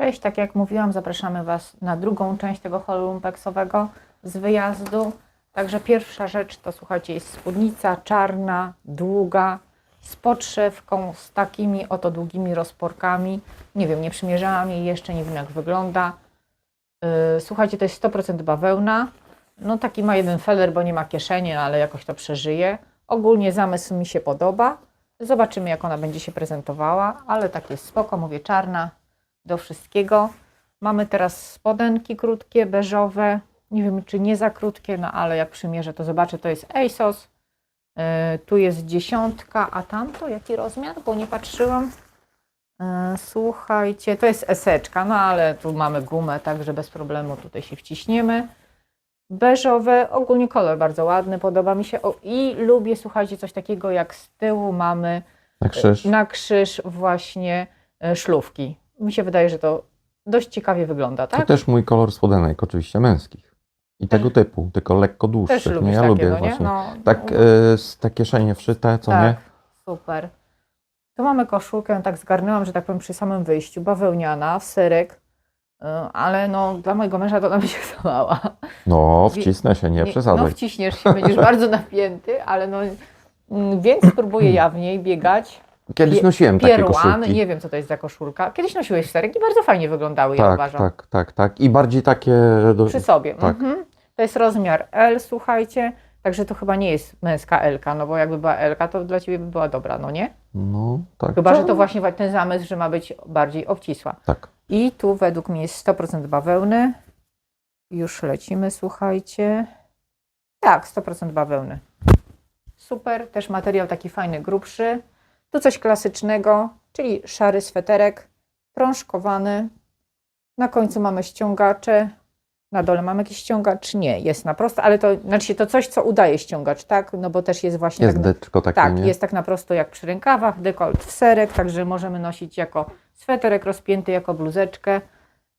Cześć, tak jak mówiłam, zapraszamy Was na drugą część tego holu z wyjazdu. Także pierwsza rzecz to słuchajcie, jest spódnica czarna, długa, z podszewką, z takimi oto długimi rozporkami. Nie wiem, nie przymierzałam jej jeszcze, nie wiem jak wygląda. Yy, Słuchajcie, to jest 100% bawełna. No taki ma jeden feller, bo nie ma kieszeni, no, ale jakoś to przeżyje. Ogólnie zamysł mi się podoba. Zobaczymy, jak ona będzie się prezentowała, ale tak jest spoko, mówię czarna do wszystkiego. Mamy teraz spodenki krótkie, beżowe. Nie wiem, czy nie za krótkie, no ale jak przymierzę, to zobaczę. To jest ASOS. Yy, tu jest dziesiątka, a tamto jaki rozmiar? Bo nie patrzyłam. Yy, Słuchajcie, to jest eseczka, no ale tu mamy gumę, także bez problemu tutaj się wciśniemy. Beżowe, ogólnie kolor bardzo ładny, podoba mi się. O, I lubię, słuchajcie, coś takiego jak z tyłu mamy Na krzyż. na krzyż właśnie e, szlówki. Mi się wydaje, że to dość ciekawie wygląda, To tak? też mój kolor spodenek, oczywiście męskich. I tego typu, tylko lekko Też dłuższych. lubisz Nie, ja takie, lubię no nie? właśnie. No, Tak, no, e, z te kieszenie wszyte, co tak, nie? super. Tu mamy koszulkę, tak zgarnęłam, że tak powiem, przy samym wyjściu, bawełniana, w serek, y, ale no dla mojego męża to ona mi się za mała. No, wcisnę się, nie No przesadzaj. wciśniesz się, będziesz bardzo napięty, ale no mm, więc spróbuję ja w niej biegać. Kiedyś nosiłem takie Pierłan, koszulki. nie wiem co to jest za koszulka. Kiedyś nosiłeś w serek i bardzo fajnie wyglądały, ja tak, uważam. tak, tak, tak. I bardziej takie... Do... Przy sobie. Tak. Mhm. To jest rozmiar L, słuchajcie. Także to chyba nie jest męska L, no bo jakby była L, to dla ciebie by była dobra, no nie? No, tak. Chyba, że to właśnie ten zamysł, że ma być bardziej obcisła. Tak. I tu według mnie jest 100% bawełny. Już lecimy, słuchajcie. Tak, 100% bawełny. Super, też materiał taki fajny, grubszy. Tu coś klasycznego, czyli szary sweterek, prążkowany. Na końcu mamy ściągacze. Na dole mamy jakiś ściągacz? Nie, jest na prosto, ale to znaczy to coś, co udaje ściągacz, tak? No bo też jest właśnie Jest tak na- deczko takie, tak, nie? jest tak na prosto jak przy rękawach, dekolt w serek, także możemy nosić jako sweterek rozpięty, jako bluzeczkę.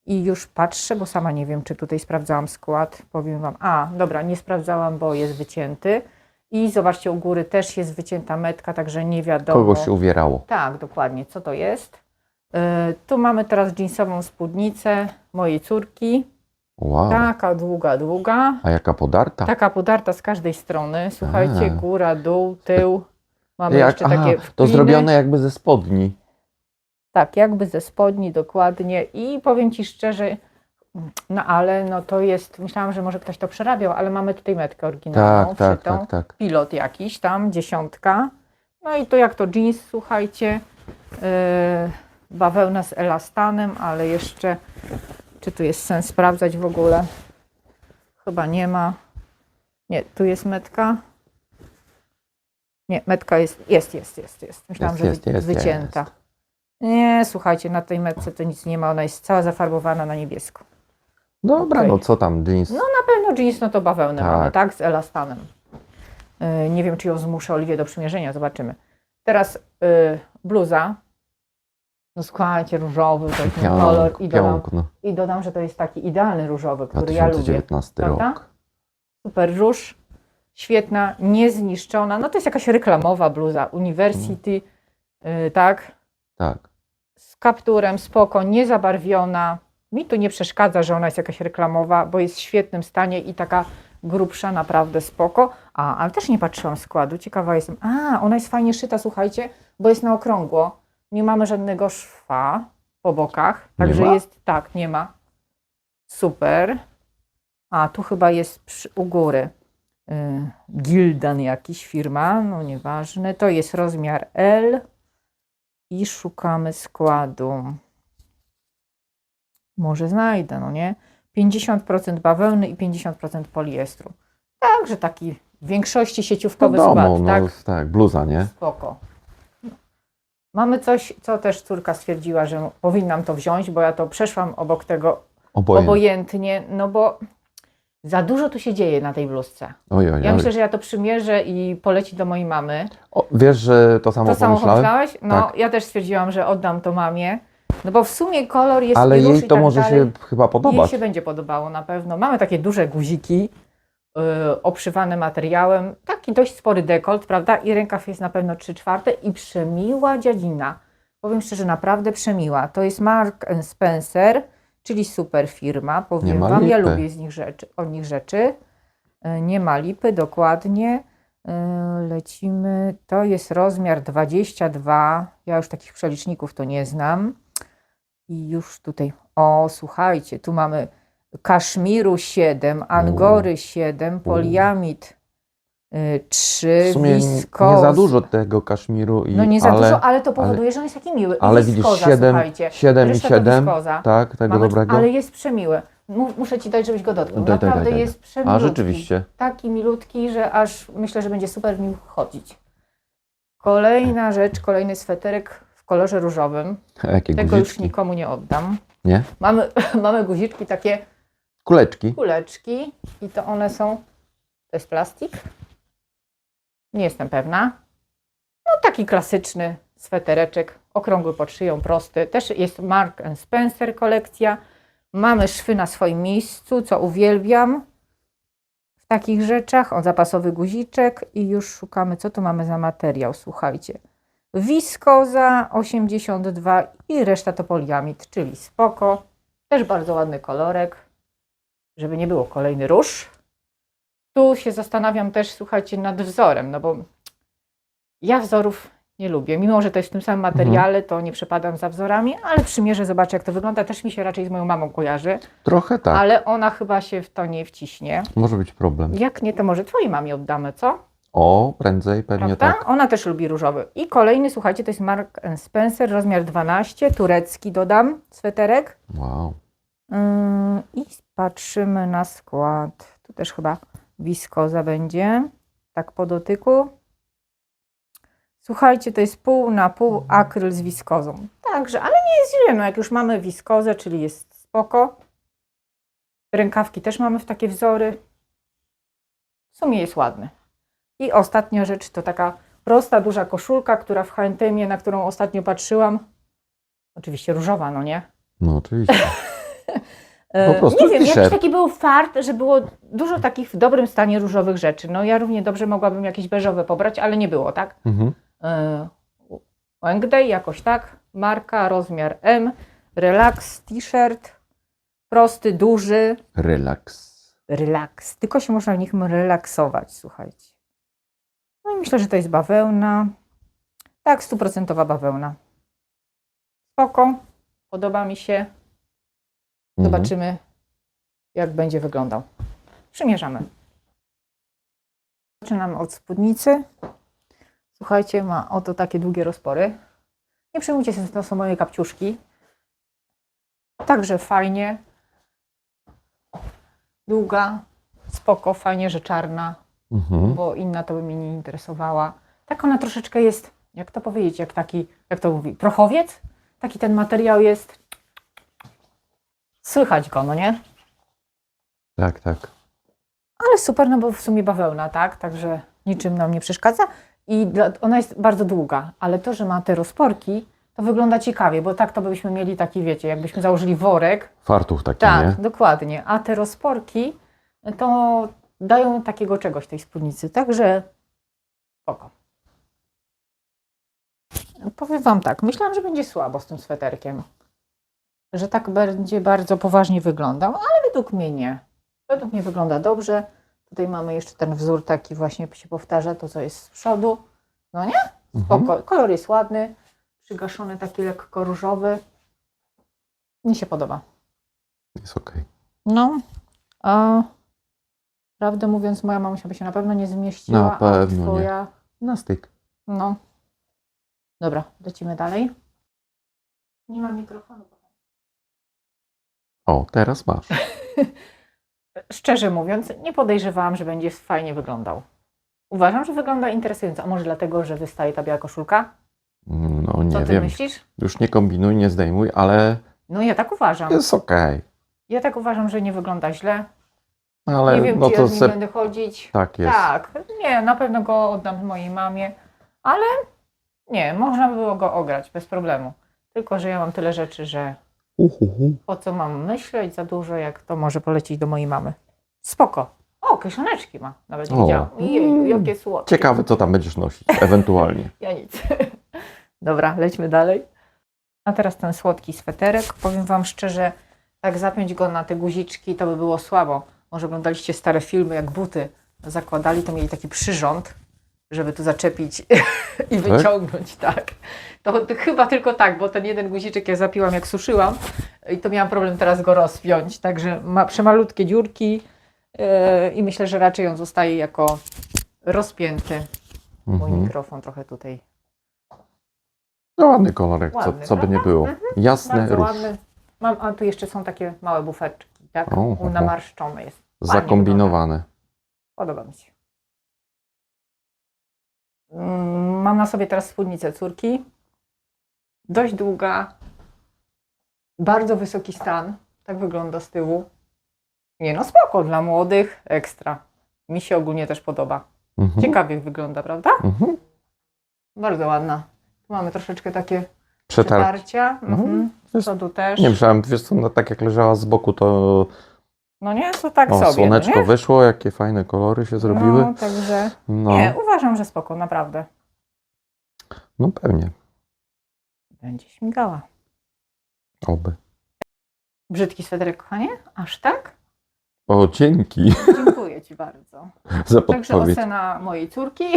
I już patrzę, bo sama nie wiem, czy tutaj sprawdzałam skład. Powiem Wam, a dobra, nie sprawdzałam, bo jest wycięty. I zobaczcie, u góry też jest wycięta metka, także nie wiadomo. Kogoś się uwierało. Tak, dokładnie, co to jest. Yy, tu mamy teraz jeansową spódnicę mojej córki. Wow. Taka długa, długa. A jaka podarta. Taka podarta z każdej strony. Słuchajcie, A. góra, dół, tył. Mamy Jak, jeszcze aha, takie to wkliny. zrobione jakby ze spodni. Tak, jakby ze spodni dokładnie. I powiem Ci szczerze, no ale no to jest, myślałam, że może ktoś to przerabiał, ale mamy tutaj metkę oryginalną, Tak, tak, tak, tak. Pilot jakiś tam, dziesiątka. No i to jak to jeans, słuchajcie, yy, bawełna z elastanem, ale jeszcze, czy tu jest sens sprawdzać w ogóle? Chyba nie ma. Nie, tu jest metka. Nie, metka jest, jest, jest, jest, jest. Myślałam, Jest, że jest, wy- jest, wycięta. jest. Nie, słuchajcie, na tej metce to nic nie ma, ona jest cała zafarbowana na niebiesko. Dobra, no co tam, jeans. No na pewno jeans, no to bawełnę Tak. mamy, tak? Z elastanem. Yy, nie wiem, czy ją zmuszę Oliwię do przymierzenia, zobaczymy. Teraz yy, bluza. No słuchajcie, różowy, to jest kolor. I dodam, piękno. I dodam, że to jest taki idealny różowy, który ja lubię. 2019 Prawda? rok. Super róż, świetna, niezniszczona. No to jest jakaś reklamowa bluza University, yy, tak? Tak. z kapturem, spoko, niezabarwiona. Mi tu nie przeszkadza, że ona jest jakaś reklamowa, bo jest w świetnym stanie i taka grubsza, naprawdę spoko. A, ale też nie patrzyłam składu, ciekawa jestem. A, ona jest fajnie szyta, słuchajcie, bo jest na okrągło. Nie mamy żadnego szwa po bokach, także jest, tak, nie ma. Super. A, tu chyba jest przy, u góry y, Gildan jakiś firma, no nieważne. To jest rozmiar L i szukamy składu. Może znajdę, no nie? 50% bawełny i 50% poliestru. Także taki w większości sieciówkowy Wiadomo, skład, no tak? tak, bluza, nie? Spoko. Mamy coś, co też córka stwierdziła, że powinnam to wziąć, bo ja to przeszłam obok tego Obojętnie. obojętnie, no bo za dużo tu się dzieje na tej bluzce. Oj, oj, Ja oj. myślę, że ja to przymierzę i poleci do mojej mamy. O, wiesz, że to samo To samo pomyślałem? pomyślałeś? No, Tak. ja też stwierdziłam, że oddam to mamie. No bo w sumie kolor jest Ale jej to tak może dalej. się chyba Jej podobać. się będzie podobało na pewno. Mamy takie duże guziki yy, obszywane materiałem. Taki dość spory dekolt, prawda? I rękaw jest na pewno 3 czwarte i przemiła dziadzina. powiem szczerze, naprawdę przemiła. To jest Mark Spencer, czyli super firma. Powiem Wam, ja lubię z nich rzeczy, od nich rzeczy. E, Nie ma lipy, dokładnie. E, Lecimy. To jest rozmiar 22. Ja już takich przeliczników to nie znam. I już tutaj, o słuchajcie, tu mamy kaszmiru 7, angory 7, poliamid y, 3, W sumie wiskoz. nie za dużo tego kaszmiru, i, No nie za ale, dużo, ale to powoduje, że on jest taki miły. Ale widzisz wiskoza, 7, słuchajcie. 7 i Reszta to 7, wiskoza. tak, tego Mamy- dobrego. Ale jest przemiły. Mu- Muszę Ci dać, żebyś go dotknął. Daj, daj, daj, Naprawdę daj. jest przemiły. A rzeczywiście. Taki milutki, że aż myślę, że będzie super w nim chodzić. Kolejna rzecz, kolejny sweterek kolorze różowym. Jakie Tego już guziczki. nikomu nie oddam. Nie? Mamy, mamy guziczki takie Kuleczki. kuleczki i to one są, to jest plastik? Nie jestem pewna. No taki klasyczny swetereczek, okrągły pod szyją, prosty. Też jest Mark Spencer kolekcja. Mamy szwy na swoim miejscu, co uwielbiam w takich rzeczach. O, zapasowy guziczek i już szukamy, co tu mamy za materiał, słuchajcie. Wiskoza 82 i reszta to poliamid, czyli spoko. Też bardzo ładny kolorek żeby nie było kolejny róż. Tu się zastanawiam też, słuchajcie, nad wzorem, no bo ja wzorów nie lubię. Mimo, że to jest w tym samym materiale, to nie przepadam za wzorami, ale przymierzę, zobaczę, jak to wygląda. Też mi się raczej z moją mamą kojarzy, Trochę tak. ale ona chyba się w to nie wciśnie. Może być problem. Jak nie, to może twojej mamie oddamy, co? O, prędzej, pewnie Prawda? tak. Ona też lubi różowy. I kolejny, słuchajcie, to jest Mark Spencer, rozmiar 12, turecki dodam, sweterek. Wow. Ym, I patrzymy na skład. Tu też chyba wiskoza będzie. Tak po dotyku. Słuchajcie, to jest pół na pół akryl z wiskozą. Także, ale nie jest źle. No jak już mamy wiskozę, czyli jest spoko. Rękawki też mamy w takie wzory. W sumie jest ładny. I ostatnia rzecz to taka prosta, duża koszulka, która w H&M, na którą ostatnio patrzyłam. Oczywiście różowa, no nie? No oczywiście. E, Po prostu nie wiem, t-shirt. jakiś taki był fart, że było dużo takich w dobrym stanie różowych rzeczy. No ja równie dobrze mogłabym jakieś beżowe pobrać, ale nie było, tak? Mhm. E, jakoś tak, marka, rozmiar M, relax, t-shirt, prosty, duży, Relaks. relax. Tylko się można w nich relaksować, słuchajcie. No i myślę, że to jest bawełna. Tak, stuprocentowa bawełna. Spoko, podoba mi się. Mhm. Zobaczymy, jak będzie wyglądał. Przymierzamy. Zaczynamy od spódnicy. Słuchajcie, ma oto takie długie rozpory. Nie przejmujcie się, to są moje kapciuszki. Także fajnie. Długa, spoko, fajnie, że czarna, Mhm. bo inna to by mnie nie interesowała. Tak ona troszeczkę jest, jak to powiedzieć, jak taki, jak to mówi, prochowiec? Taki ten materiał jest. Słychać go, no nie? Tak, tak. Ale super, no bo w sumie bawełna, tak? Także niczym nam nie przeszkadza. I ona jest bardzo długa, ale to, że ma te rozporki, to wygląda ciekawie, bo tak to byśmy mieli taki, wiecie, jakbyśmy założyli worek. Fartuch taki, Tak, nie? dokładnie. A te rozporki to dają takiego czegoś tej spódnicy. Także spoko. Powiem Wam tak, myślałam, że będzie słabo z tym sweterkiem. Że tak będzie bardzo poważnie wyglądał, ale według mnie nie. Według mnie wygląda dobrze. Tutaj mamy jeszcze ten wzór taki właśnie się powtarza, to co jest z przodu. No nie? Mhm. Spoko. Kolor jest ładny, przygaszony taki lekko różowy. Mi się podoba. Jest okej. No, a prawdę mówiąc, moja mamusia by się na pewno nie zmieściła, Na pewno a nie. twoja, Na styk. no. Dobra, lecimy dalej. Nie mam mikrofonu. O, teraz masz. Szczerze mówiąc, nie podejrzewałam, że będzie fajnie wyglądał. Uważam, że wygląda interesująco, a może dlatego, że wystaje ta biała koszulka? No Co nie ty wiem. myślisz? Już nie kombinuj, nie zdejmuj, ale No ja tak uważam. jest okej. Ja tak uważam, że nie wygląda źle. Ale nie wiem, no czy to ja z nim se... będę chodzić. tak jest. Tak, nie, na pewno go oddam mojej mamie, ale nie, można by było go ograć bez problemu. Tylko, że ja mam tyle rzeczy, że Uhuhu. po co mam myśleć za dużo, jak to może polecieć do mojej mamy. Spoko. O, kieszoneczki ma, nawet nie O. wiedziałam. Jeju, jakie słodkie. Ciekawe, co tam będziesz nosić, ewentualnie. Ja nic. Dobra, lećmy dalej. A teraz ten słodki sweterek. Powiem Wam szczerze, tak zapiąć go na te guziczki to by było słabo. Może oglądaliście stare filmy, jak buty zakładali, to mieli taki przyrząd, żeby tu zaczepić i wyciągnąć, tak. To, to chyba tylko tak, bo ten jeden guziczek ja zapiłam jak suszyłam i to miałam problem teraz go rozpiąć, także ma przemalutkie dziurki yy, i myślę, że raczej on zostaje jako rozpięty. Mój Mhm. mikrofon trochę tutaj No ładny kolorek, co, Ładny, co by nie? Mhm. było. Jasny Bardzo róż. ładny. Mam, a tu jeszcze są takie małe bufeczki, tak? O, U, oho. Namarszczone jest. Wygląda. Zakombinowane. Podoba mi się. Mm, Mam na sobie teraz spódnicę córki. Dość długa. Bardzo wysoki stan. Tak wygląda z tyłu. Nie no, spoko dla młodych. Ekstra. Mi się ogólnie też podoba. Mhm. Ciekawie wygląda, prawda? Mhm. Bardzo ładna. Tu mamy troszeczkę takie przetarcia. Mhm. Mhm. Przodu też. Nie myślałem, wiesz co, no, tak jak leżała z boku, to No nie, to tak o, sobie. słoneczko no nie? wyszło, jakie fajne kolory się zrobiły. No, także No, nie, uważam, że spoko, naprawdę. no pewnie. Będzie śmigała. Oby. Brzydki sweterek, kochanie? Aż tak? O, dzięki Dziękuję Ci bardzo. za Także podpowiedź. ocena mojej córki.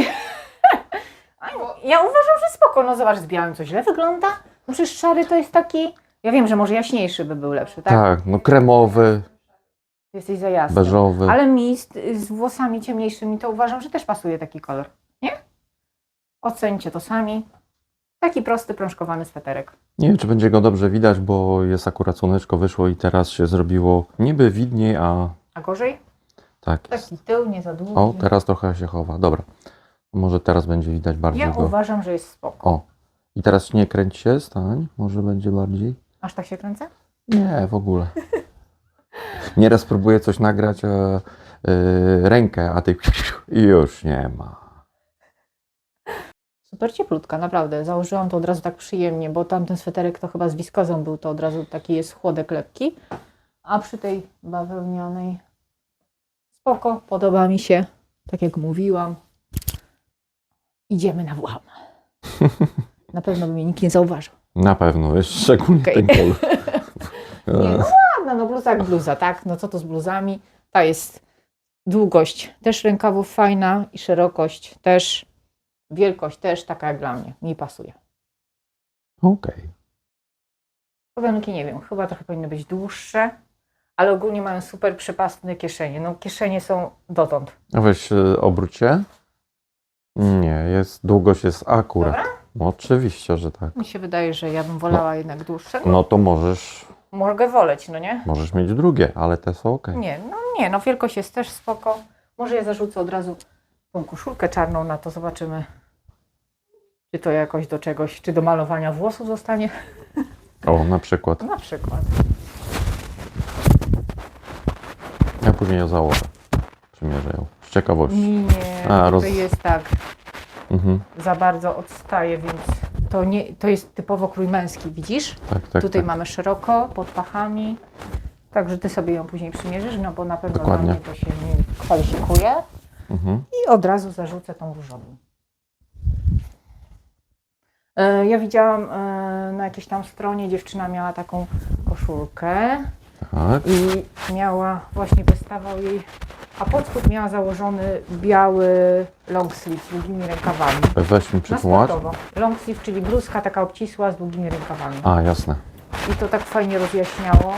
A, Ja uważam, że spoko. No zobacz, z białym co źle wygląda. No przecież szary to jest taki... Ja wiem, że może jaśniejszy by był lepszy, tak? Tak, no kremowy, jesteś za jasny. beżowy. Ale mi z, z włosami ciemniejszymi to uważam, że też pasuje taki kolor. Nie? Ocencie to sami. Taki prosty, prążkowany sweterek. Nie wiem, czy będzie go dobrze widać, bo jest akurat słoneczko wyszło i teraz się zrobiło niby widniej, a A gorzej? tak jest. Taki tył, nie za długi. O, teraz trochę się chowa. Dobra. Może teraz będzie widać bardziej Ja go. uważam, że jest spoko. O. I teraz nie kręć się, stań. Może będzie bardziej. Aż tak się kręcę? Nie, w ogóle. Nieraz próbuję coś nagrać, a yy, rękę, a ty i już nie ma. Super cieplutka, naprawdę. Założyłam to od razu tak przyjemnie, bo tamten sweterek to chyba z wiskozą był, to od razu taki jest chłodek lekki. A przy tej bawełnianej spoko, podoba mi się. Tak jak mówiłam. Idziemy na włam. Na pewno by mnie nikt nie zauważył. Na pewno, jest szczególnie Okej. ten kolor. Nie, no ładna, no bluza jak bluza, tak? No co to z bluzami? Ta jest długość też rękawów fajna i szerokość też, wielkość też taka jak dla mnie. Mi pasuje. Okej. Powianki nie wiem, chyba trochę powinny być dłuższe, ale ogólnie mają super przepastne kieszenie. No kieszenie są dotąd. A weź y, obróć się. Nie, jest, długość jest akurat. Dobra? No, oczywiście, że tak. Mi się wydaje, że ja bym wolała jednak dłuższe. No, No to możesz, Mogę woleć, no nie? możesz mieć drugie, ale te są ok. Nie, no nie, no wielkość jest też spoko. Może ja zarzucę od razu tą koszulkę czarną na to, zobaczymy. Czy to jakoś do czegoś, czy do malowania włosów zostanie? O, na przykład. Na przykład. Ja później ją założę. Przymierzę ją. Z ciekawości. Nie, A, to roz- jest tak, Mhm. za bardzo odstaje, więc to, nie, to jest typowo krój męski, widzisz? Tak, tak. Tutaj tak. mamy szeroko, pod pachami. Także ty sobie ją później przymierzysz, no bo na pewno Dokładnie. dla mnie to się nie kwalifikuje. Mhm. I od razu zarzucę tą różową. E, Ja widziałam e, na jakiejś tam stronie, dziewczyna miała taką koszulkę Tak. i miała, właśnie wystawał jej, a pod spód miała założony biały long sleeve z długimi rękawami. Weź mi Na sportowo. Long sleeve, czyli bluzka taka obcisła z długimi rękawami. A, jasne. I to tak fajnie rozjaśniało.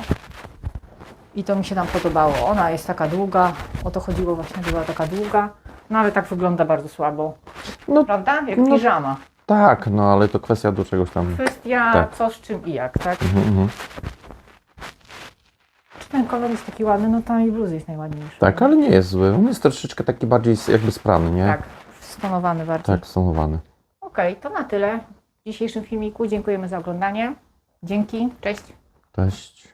I to mi się tam podobało. Ona jest taka długa. O to chodziło właśnie, że była taka długa. No ale tak wygląda bardzo słabo. No, Prawda? Jak no. piżama. tak, no ale to kwestia do czegoś tam. Kwestia Tak. co z czym i jak, tak? Mhm, mhm. Ten kolor jest taki ładny? No tam i bluzy jest najładniejszy. Tak, ale nie jest zły. On jest troszeczkę taki bardziej jakby sprawny, nie? Tak, stonowany bardziej. Tak, stonowany. Okej, to na tyle w dzisiejszym filmiku. Dziękujemy za oglądanie. Dzięki, cześć. Cześć.